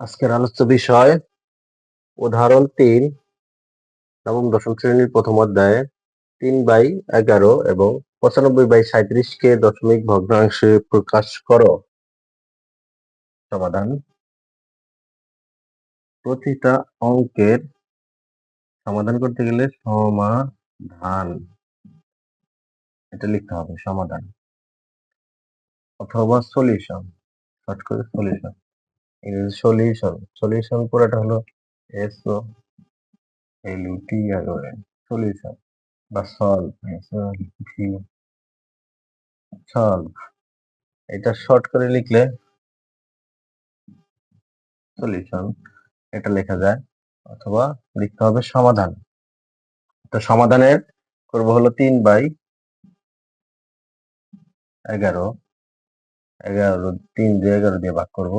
আজকের আলোচ্য বিষয়, উদাহরণ তিন, নবম, দশম শ্রেণির প্রথম অধ্যায়ে তিন বাই এগারো এবং পঁচানব্বই বাই কে দশমিক ভগ্নাংশে প্রকাশ করো। সমাধান। প্রতিটা অঙ্কের সমাধান করতে গেলে সমাধান। এটা লিখতে হবে সমাধান। অথবা সলিউশন, শর্ট করে সলিউশন। সলিউশন সলিউশন পুরোটা হলো এস ও এল টি আর সলিউশন বা সলভ সলভ এটা শর্ট করে লিখলে সলিউশন এটা লেখা যায়, অথবা লিখতে হবে সমাধান। তো সমাধানের করব হলো তিন বাই এগারো এগারো, তিন দিয়ে এগারো দিয়ে ভাগ করব।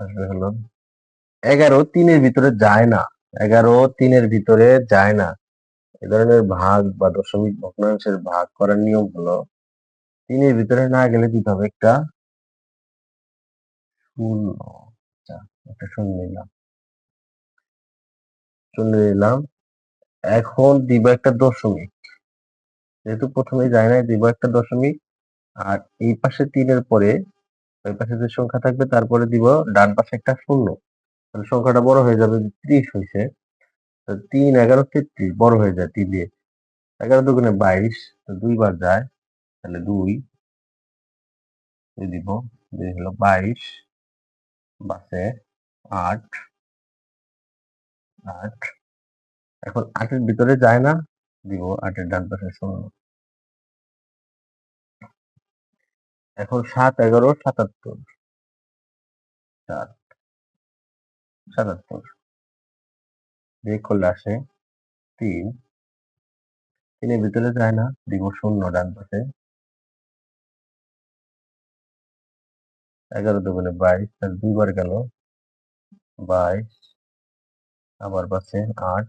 হলো এগারো তিনের ভিতরে যায় না। এগারো তিনের ভিতরে যায় না। এ ধরনের ভাগ বা দশমিক ভগ্নাংশের ভাগ করার নিয়ম হলো তিনের ভিতরে না গেলে দিতে হবে? একটা শূন্য। আচ্ছা একটা শূন্য নিলাম। শূন্য নিলাম। এখন দিব একটা দশমিক। যেহেতু প্রথমে যায় না দিব একটা দশমিক। আর এই পাশে তিনের পরে ওই পাশে যে সংখ্যা থাকবে, তারপরে দিব ডান পাশে একটা শূন্য। তাহলে সংখ্যাটা বড় হয়ে যাবে ত্রিশ হয়েছে তিন, এগারো, তেত্রিশ, বড় হয়ে যায় তিন দিয়ে। এগারো দুগুণে বাইশ দুইবার যায়, তাহলে দুই। দুই দিব, দুই হলো বাইশ, বাসে আট আট। এখন আটের ভিতরে যায় না, দিব আটের ডান পাশে শূন্য। এখন সাত এগারো সাতাত্তর। সাত। সাতাত্তর। বিয়োগ করলে আসে তিন। তিনের ভিতরে যায় না, দিব শূন্য ডান পাশে। এগারো দুগুণে বাইশ, তাহলে দুইবার গেল বাইশ। আবার পাশে আট।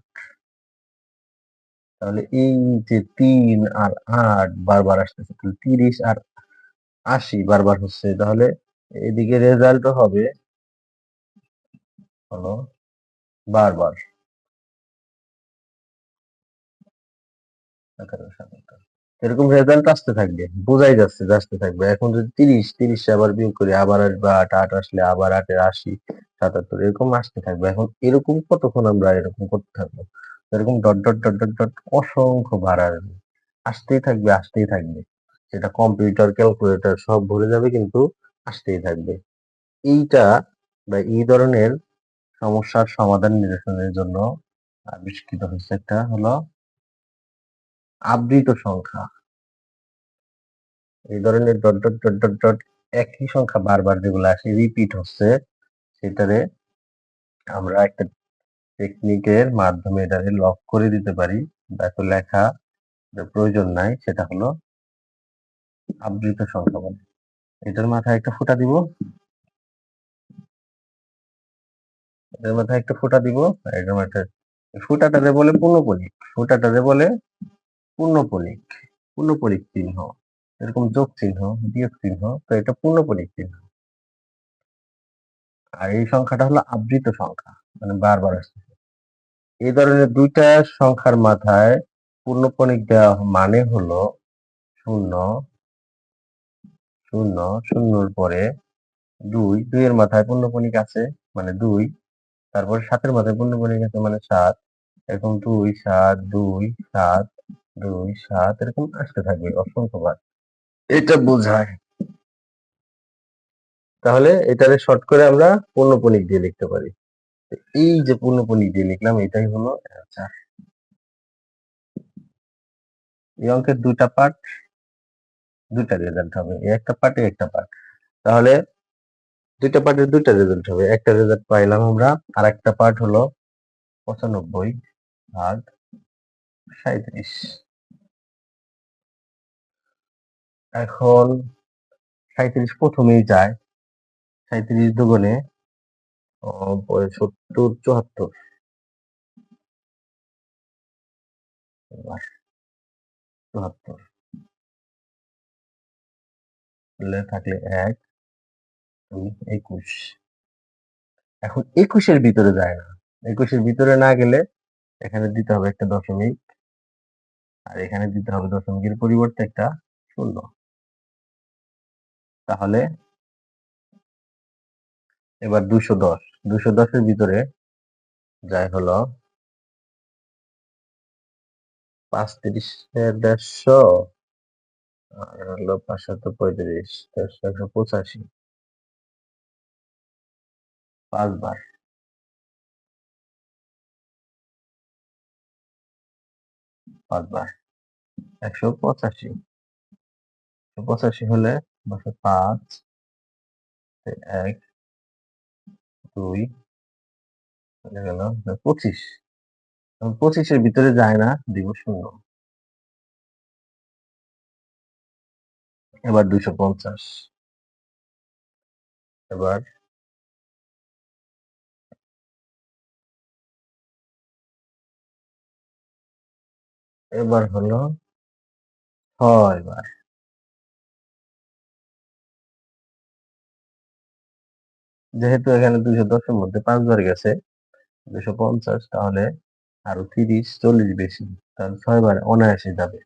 তাহলে এই যে তিন আর আট বারবার আসতেছে, তাহলে তিরিশ আর আশি বারবার হচ্ছে, তাহলে এদিকে রেজাল্ট হবে হলো বারবার। এরকম রেজাল্ট আসতে থাকবে, বোঝাই যাচ্ছে আসতে থাকবে। এখন যদি তিরিশ তিরিশ আবার বিয়োগ করি, আবার আসবে আট আট আসলে আবার আটের আশি, সাতাত্তর, এরকম আসতে থাকবে। এখন এরকম কতক্ষণ আমরা এরকম করতে থাকব? এরকম dot dot dot dot dot অসংখ্য বার আসতেই থাকবে আসতেই থাকবে। সেটা কম্পিউটার ক্যালকুলেটর সব ভরে যাবে কিন্তু আসতেই থাকবে। এইটা বা এই ধরনের সমস্যার সমাধান নিরসনের জন্য আবিষ্কৃত হচ্ছে একটা হলো আবৃত সংখ্যা। এই ধরনের dot dot dot dot dot একই সংখ্যা বারবার যেগুলো আসে রিপিট হচ্ছে, সেটারে আমরা একটা টেকনিকের মাধ্যমে এটাকে লক করে দিতে পারি। বা এত লেখা প্রয়োজন নাই, সেটা হলো আবৃত সংখ্যা বলে এটার মাথায় একটা ফুটা দিব। এটার মাথায় একটা ফুটা দিব। এটার মাথায় ফুটাটারে বলে পূর্ণপলিক ফুটাটারে বলে পূর্ণপলিক পূর্ণপলিক চিহ্ন। এরকম যোগ চিহ্ন, বিয়োগ চিহ্ন, তো এটা পূর্ণপলিক চিহ্ন। আর এই সংখ্যাটা হলো আবৃত সংখ্যা মানে বারবার আসতেছে এই ধরনের দুইটা সংখ্যার মাথায় পূর্ণপণিক দেওয়া মানে হলো শূন্য শূন্য, শূন্যর পরে দুই, দুইয়ের মাথায় পূর্ণপণিক আছে মানে দুই, তারপরে সাতের মাথায় পূর্ণপণিক আছে মানে সাত, এরকম দুই, সাত দুই সাত দুই, সাত, এরকম আসতে থাকবে অসংখ্যবার। এটা বোঝায়। তাহলে এটারে শর্ট করে আমরা পূর্ণপণিক দিয়ে লিখতে পারি। এই যে পূর্ণপণিক দিয়ে লিখলাম, এটাই হলো অ্যান্সার। এই অঙ্কের দুইটা পার্ট দুইটা রেজাল্ট হবে একটা পার্ট একটা পার্ট তাহলে দুইটা পার্টের দুইটা রেজাল্ট হবে। একটা রেজাল্ট পাইলাম আমরা আর একটা পার্ট হলো পঁচানব্বই ভাগ সাঁত্রিশ এখন সাঁত্রিশ প্রথমেই যায় সাঁত্রিশ দুগুণে সত্তর, চুয়াত্তর। চুয়াত্তর। থাকলে এক, দুই, একুশ। এখন একুশের ভিতরে যায় না। একুশের ভিতরে না গেলে এখানে দিতে হবে একটা দশমিক। আর এখানে দিতে হবে দশমিকের পরিবর্তে একটা শূন্য। তাহলে এবার দুশো দশ। দুশো দশের ভিতরে যায় হলো পাঁচ তিরিশের দেড়শো। হলো পাঁচশত পঁয়ত্রিশ দেড়শো একশো পঁচাশি। পাঁচবার। পাঁচবার। একশো পঁচাশি। পঁচাশি হলে বসে পাঁচ এক, দুই গেল, পঁচিশ। পঁচিশের ভিতরে যায় না, দিব শূন্য। এবার দুইশো পঞ্চাশ। এবার এবার হলো ছয় যেহেতু এখানে দুইশো দশের মধ্যে পাঁচবার গেছে দুশো পঞ্চাশ তাহলে আরও তিরিশ, চল্লিশ বেশি, তাহলে ছয় বার অনায়াসে যাবে।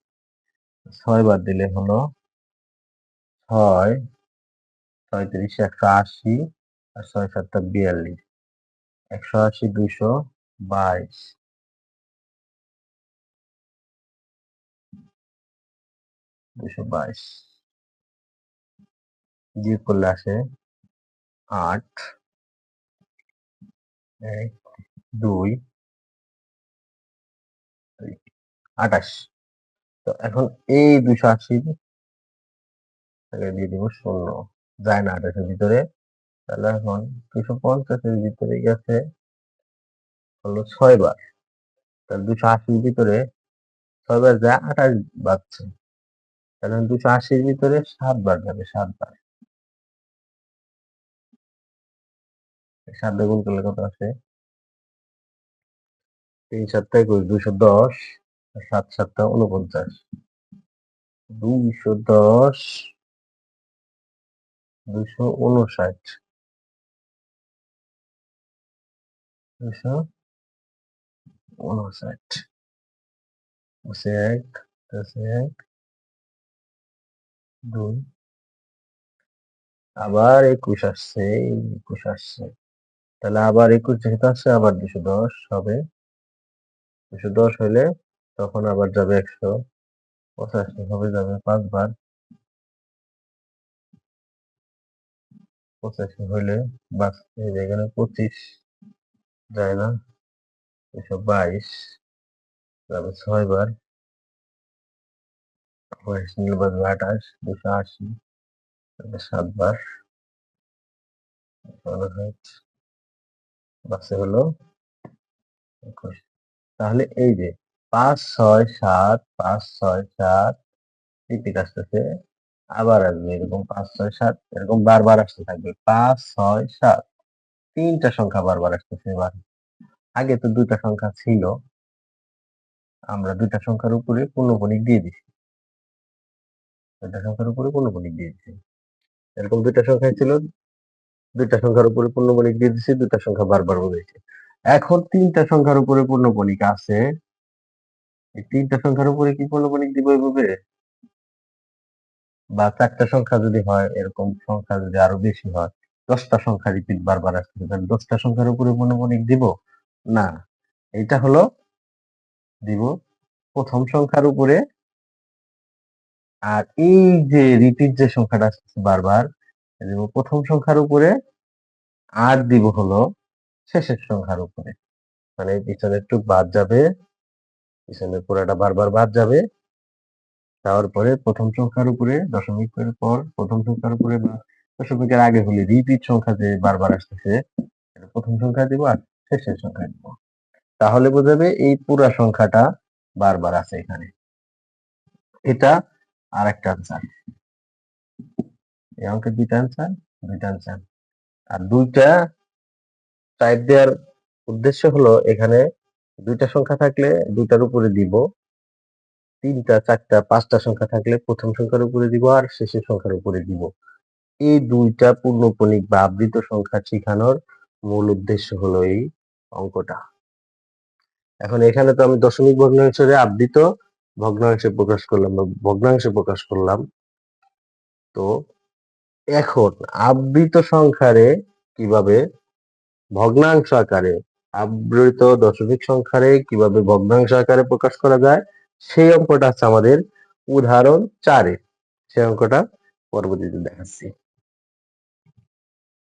ছয় বার দিলে হলো ছয়, ছয়ত্রিশ, একশো আশি আর ছয় সাতটা বিয়াল্লিশ। একশো আশি, দুইশো বাইশ। দুশো বাইশ। বিয়োগ করলে আসে আট। এক, দুই আঠাশ। তো এখন এই দুশো আশি দিয়ে দিব শূন্য যায় না আঠাশের ভিতরে। তাহলে এখন দুশো পঞ্চাশের ভিতরে গেছে হলো ছয় বার। তাহলে দুশো আশির ভিতরে ছয় বার যায় আঠাশ বাজছে তাহলে দুশো আশির ভিতরে সাত বার যাবে, সাত বার। সাত গুণ করলে কত আছে তিন সাতটা একুশ, দুশো দশ সাত সাতটা উনপঞ্চাশ দুইশো দশ দুশো উনষাট দুশো উনষাট বসে এক বসে এক, দুই। আবার একুশ আসছে একুশ আসছে। তাহলে আবার একুশ যেহেতু আসছে, আবার দুশো দশ হবে। দুশো দশ হলে তখন আবার যাবে একশো পঁচাশি, হবে যাবে পাঁচবার। পঁচাশি হলে বাস এখানে পঁচিশ যায় না দুশো বাইশ। যাবে ছয় বার বাইশ আঠাশ দুশো আশি যাবে সাতবার। বাসে হলো তাহলে এই যে পাঁচ, ছয়, সাত, পাঁচ, ছয়, সাত রিপিট আসতেছে আবার আসবে, এরকম পাঁচ, ছয়, সাত, এরকম বারবার আসতে থাকবে। পাঁচ, ছয়, সাত, তিনটা সংখ্যা বারবার আসতেছে এবার। আগে তো দুইটা সংখ্যা ছিল, আমরা দুইটা সংখ্যার উপরে পূর্ণপণিক দিয়ে দিছি। দুইটা সংখ্যার উপরে পূর্ণপণিক দিয়ে দিছি। এরকম দুইটা সংখ্যা ছিল, দুইটা সংখ্যার উপরে পূর্ণপণিক দিয়ে দিছি, দুইটা সংখ্যা বারবার বলেছে এখন তিনটা সংখ্যার উপরে পূর্ণপণিক আছে, এই তিনটা সংখ্যার উপরে কি পূর্ণপণিক দিব এভাবে? বা চারটা সংখ্যা যদি হয়, এরকম সংখ্যা যদি আরও বেশি হয়, দশটা সংখ্যা রিপিট বারবার আসছে তাহলে দশটা সংখ্যার উপরে পূর্ণপণিক দিব? না। এটা হলো দিব প্রথম সংখ্যার উপরে। আর এই যে রিপিট যে সংখ্যাটা আসছে বারবার দিব প্রথম সংখ্যার উপরে আর দিব হলো শেষের সংখ্যার উপরে। মানে পিছনের টুক বাদ যাবে পিছনের পুরাটা বারবার বাদ যাবে। যাওয়ার পরে প্রথম সংখ্যার উপরে দশমিকের পর প্রথম সংখ্যার উপরে বা দশমিকের আগে হলে রিপিট সংখ্যা যে বারবার আসতেছে প্রথম সংখ্যা দিব আর শেষের সংখ্যা দিব। তাহলে বোঝাবে এই পুরা সংখ্যাটা বারবার আছে এখানে। এটা আর একটা আনসার এই অঙ্কের দুইটা আনসার দুইটা আনসার আর দুইটা টাইপ দেওয়ার উদ্দেশ্য হলো এখানে দুইটা সংখ্যা থাকলে দুইটার উপরে দিব। তিনটা, চারটা, পাঁচটা সংখ্যা থাকলে প্রথম সংখ্যার উপরে দিব আর শেষের সংখ্যার উপরে দিব। এই দুইটা পূর্ণপণিক বা আবৃত সংখ্যা শিখানোর মূল উদ্দেশ্য হলো এই অঙ্কটা। এখন এখানে তো আমি দশমিক ভগ্নাংশের আবৃত ভগ্নাংশে প্রকাশ করলাম বা ভগ্নাংশে প্রকাশ করলাম। তো এখন আবৃত সংখ্যারে কীভাবে ভগ্নাংশ আকারে আবৃত দশমিক সংখ্যারে কীভাবে ভগ্নাংশ আকারে প্রকাশ করা যায় সেই অঙ্কটা আছে আমাদের উদাহরণ চারে। সেই অঙ্কটা পরবর্তীতে দেখাচ্ছি।